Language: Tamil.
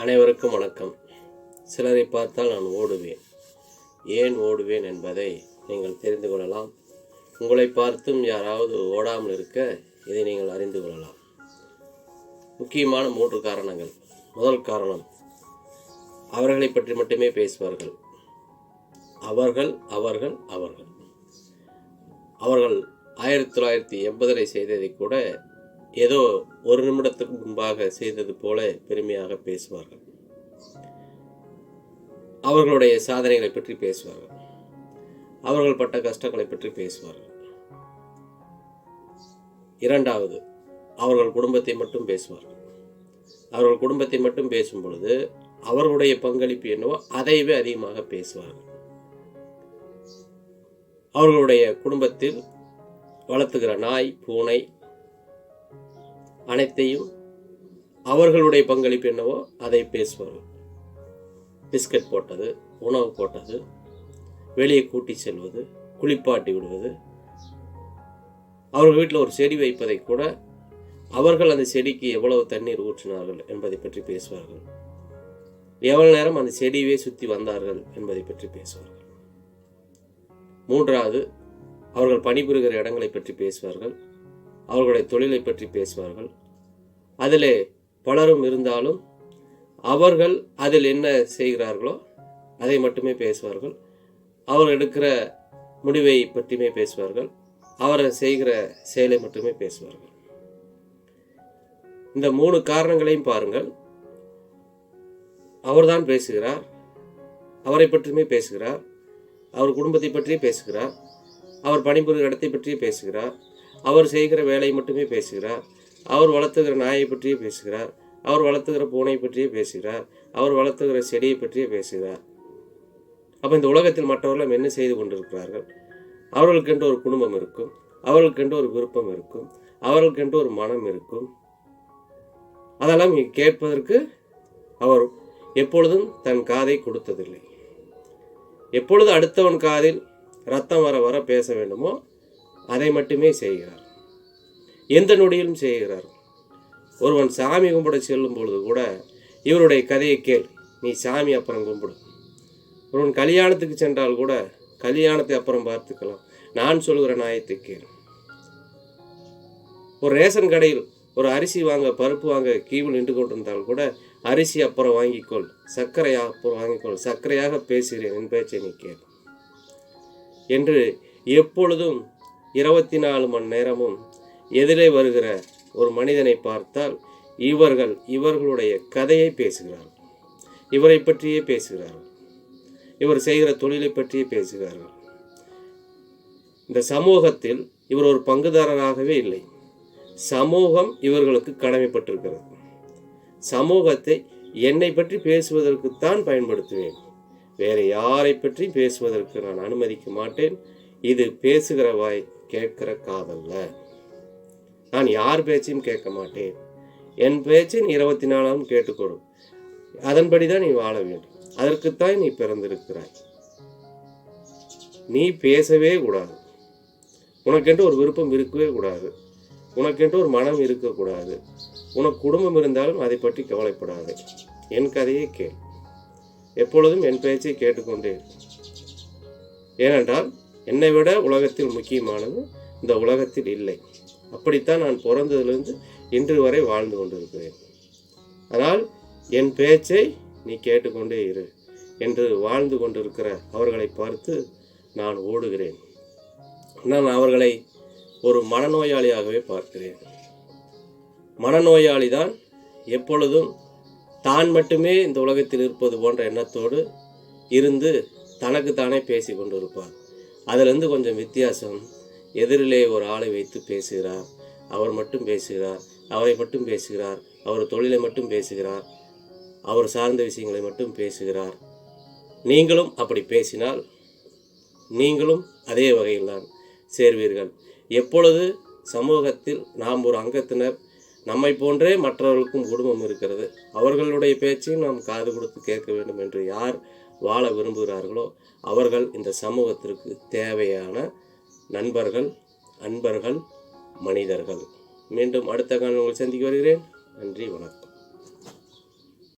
அனைவருக்கும் வணக்கம். சிலரை பார்த்தால் நான் ஓடுவேன். ஏன் ஓடுவேன் என்பதை நீங்கள் தெரிந்து கொள்ளலாம். உங்களை பார்த்தும் யாராவது ஓடாமல் இருக்க இதை நீங்கள் அறிந்து கொள்ளலாம். முக்கியமான மூன்று காரணங்கள். முதல் காரணம் அவர்களை பற்றி மட்டுமே பேசுவார்கள். அவர்கள் அவர்கள் அவர்கள். அவர்கள் ஆயிரத்தி தொள்ளாயிரத்தி எண்பதில் செய்ததை கூட ஏதோ ஒரு நிமிடத்துக்கு முன்பாக செய்தது போல பெருமையாக பேசுவார்கள். அவர்களுடைய சாதனைகளை பற்றி பேசுவார்கள். அவர்கள் பட்ட கஷ்டங்களை பற்றி பேசுவார்கள். இரண்டாவது அவர்கள் குடும்பத்தை மட்டும் பேசுவார்கள். அவர்கள் குடும்பத்தை மட்டும் பேசும் பொழுது அவர்களுடைய பங்களிப்பு என்னவோ அதைவே அதிகமாக பேசுவார்கள். அவர்களுடைய குடும்பத்தில் வளர்த்துகிற நாய் பூனை அனைத்தையும் அவர்களுடைய பங்களிப்பு என்னவோ அதை பேசுவார்கள் பிஸ்கட் போட்டது உணவு போட்டது வெளியே கூட்டி செல்வது குளிப்பாட்டி விடுவது. அவர்கள் வீட்டில் ஒரு செடி வைப்பதை கூட அவர்கள் அந்த செடிக்கு எவ்வளவு தண்ணீர் ஊற்றினார்கள் என்பதை பற்றி பேசுவார்கள். எவ்வளவு நேரம் அந்த செடியவே சுற்றி வந்தார்கள் என்பதை பற்றி பேசுவார்கள். மூன்றாவது அவர்கள் பணிபுரிகிற இடங்களை பற்றி பேசுவார்கள். அவர்களுடைய தொழிலை பற்றி பேசுவார்கள். அதில் பலரும் இருந்தாலும் அவர்கள் அதில் என்ன செய்கிறார்களோ அதை மட்டுமே பேசுவார்கள். அவர் எடுக்கிற முடிவை பற்றியுமே பேசுவார்கள். அவர் செய்கிற செயலை மட்டுமே பேசுவார்கள். இந்த மூணு காரணங்களையும் பாருங்கள். அவர்தான் பேசுகிறார். அவரை பற்றியுமே பேசுகிறார். அவர் குடும்பத்தை பற்றியே பேசுகிறார். அவர் பணிபுரிகிற இடத்தை பற்றியே பேசுகிறார். அவர் செய்கிற வேலையை மட்டுமே பேசுகிறார். அவர் வளர்த்துக்கிற நாயை பற்றியே பேசுகிறார். அவர் வளர்த்துக்கிற பூனை பற்றியே பேசுகிறார். அவர் வளர்த்துக்கிற செடியை பற்றியே பேசுகிறார். அப்போ இந்த உலகத்தில் மற்றவர்களும் என்ன செய்து கொண்டிருக்கிறார்கள்? அவர்களுக்கென்று ஒரு குடும்பம் இருக்கும். அவர்களுக்கென்று ஒரு விருப்பம் இருக்கும். அவர்களுக்கென்று ஒரு மனம் இருக்கும். அதெல்லாம் கேட்பதற்கு அவர் எப்பொழுதும் தன் காதை கொடுத்ததில்லை. எப்பொழுது அடுத்தவன் காதில் ரத்தம் வர வர பேச வேண்டுமோ அதை மட்டுமே செய்கிறார். எந்த நொடியிலும் செய்கிறார். ஒருவன் சாமி கும்பிட செல்லும் பொழுது கூட இவருடைய கதையை கேள். நீ சாமி அப்புறம் கும்பிடு. ஒருவன் கல்யாணத்துக்கு சென்றால் கூட கல்யாணத்தை அப்புறம் பார்த்துக்கலாம். நான் சொல்கிற நியாயத்தை கேள். ஒரு ரேஷன் கடையில் ஒரு அரிசி வாங்க பருப்பு வாங்க கீவில் நின்று கொண்டிருந்தால் கூட அரிசி அப்புறம் வாங்கிக்கொள். சர்க்கரையா அப்புறம் வாங்கிக்கொள். சர்க்கரையாக பேசுகிறேன். என் பேச்சை நீ கேள். என்று எப்பொழுதும் இருபத்தி நாலு மணி நேரமும் எதிரே வருகிற ஒரு மனிதனை பார்த்தால் இவர்கள் இவர்களுடைய கதையை பேசுகிறார்கள். இவரை பற்றியே பேசுகிறார்கள். இவர் செய்கிற தொழிலை பற்றியே பேசுகிறார்கள். இந்த சமூகத்தில் இவர் ஒரு பங்குதாரராகவே இல்லை. சமூகம் இவர்களுக்கு கடமைப்பட்டிருக்கிறது. சமூகத்தை என்னை பற்றி பேசுவதற்குத்தான் பயன்படுத்துவேன். வேறு யாரை பற்றி பேசுவதற்கு நான் அனுமதிக்க மாட்டேன். இது பேசுகிற வாய் கேட்கிற காதல்ல. நான் யார் பேச்சையும் கேட்க மாட்டேன். என் பேச்சை நீ இருபத்தி நாலாம் கேட்டுக்கொடு. அதன்படி தான் நீ வாழ வேண்டும். அதற்குத்தான் நீ பிறந்திருக்கிறாய். நீ பேசவே கூடாது. உனக்கென்று ஒரு விருப்பம் இருக்கவே கூடாது. உனக்கென்று ஒரு மனம் இருக்கக்கூடாது உனக்கு குடும்பம் இருந்தாலும் அதை பற்றி கவலைப்படாது. என் கதையை கேள். எப்பொழுதும் என் பேச்சை கேட்டுக்கொண்டே ஏனென்றால் என்னை விட உலகத்தில் முக்கியமானது இந்த உலகத்தில் இல்லை. அப்படித்தான் நான் பிறந்ததிலிருந்து இன்று வரை வாழ்ந்து கொண்டிருக்கிறேன். ஆனால் என் பேச்சை நீ கேட்டுக்கொண்டே இரு என்று வாழ்ந்து கொண்டிருக்கிற அவர்களை பார்த்து நான் ஓடுகிறேன். நான் அவர்களை ஒரு மனநோயாளியாகவே பார்க்கிறேன். மனநோயாளி தான் எப்பொழுதும் தான் மட்டுமே இந்த உலகத்தில் இருப்பது போன்ற எண்ணத்தோடு இருந்து தனக்கு தானே பேசி கொண்டிருப்பார் அதிலிருந்து கொஞ்சம் வித்தியாசம் எதிரிலே ஒரு ஆளை வைத்து பேசுகிறார். அவர் மட்டும் பேசுகிறார். அவரை மட்டும் பேசுகிறார். அவர் தொழிலை மட்டும் பேசுகிறார். அவர் சார்ந்த விஷயங்களை மட்டும் பேசுகிறார். நீங்களும் அப்படி பேசினால் நீங்களும் அதே வகையில்தான் சேர்வீர்கள். எப்பொழுது சமூகத்தில் நாம் ஒரு அங்கத்தினர் நம்மை போன்றே மற்றவர்களுக்கும் குடும்பம் இருக்கிறது அவர்களுடைய பேச்சையும் நாம் காது கொடுத்து கேட்க வேண்டும் என்று யார் வாழ விரும்புகிறார்களோ அவர்கள் இந்த சமூகத்திற்கு தேவையான நண்பர்கள் அன்பர்கள் மனிதர்கள். மீண்டும் அடுத்த காலம் உங்களை சந்திக்க வருகிறேன். நன்றி வணக்கம்.